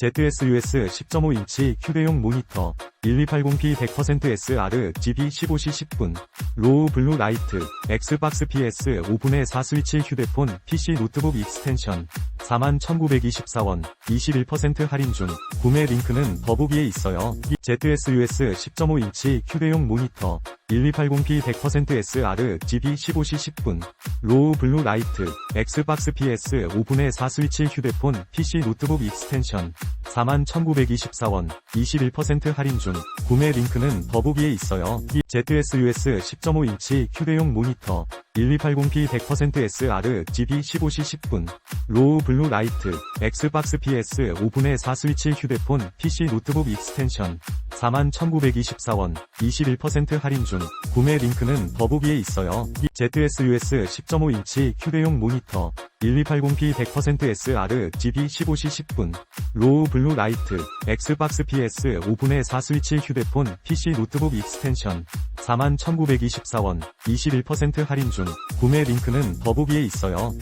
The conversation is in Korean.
ZSUS 10.5인치 휴대용 모니터 1280p 100% SR GB 15시 10분 로우 블루 라이트 엑스박스 PS 5분의 4 스위치 휴대폰 PC 노트북 익스텐션 41,924원 21% 할인 중 구매 링크는 더보기에 있어요. ZSUS 10.5인치 휴대용 모니터 1280p 100% SR GB 15시 10분 로우 블루 라이트 엑스박스 PS 5분의 4 스위치 휴대폰 PC 노트북 익스텐션 41,924원 21% 할인 중 구매 링크는 더보기에 있어요. ZSUS 10.5인치 휴대용 모니터 1280p 100% SR GB 15시 10분 로우 블루 라이트 엑스박스 PS 5분의 4 스위치 휴대폰 PC 노트북 익스텐션 41,924원 21% 할인 중 구매 링크는 더보기에 있어요. ZSUS 10.5인치 휴대용 모니터 1280p 100% SR GB 15시 10분 로우 블루 라이트 엑스박스 PS 5분의 4 스위치 휴대폰 PC 노트북 익스텐션 41,924원 21% 할인 중 구매 링크는 더보기에 있어요.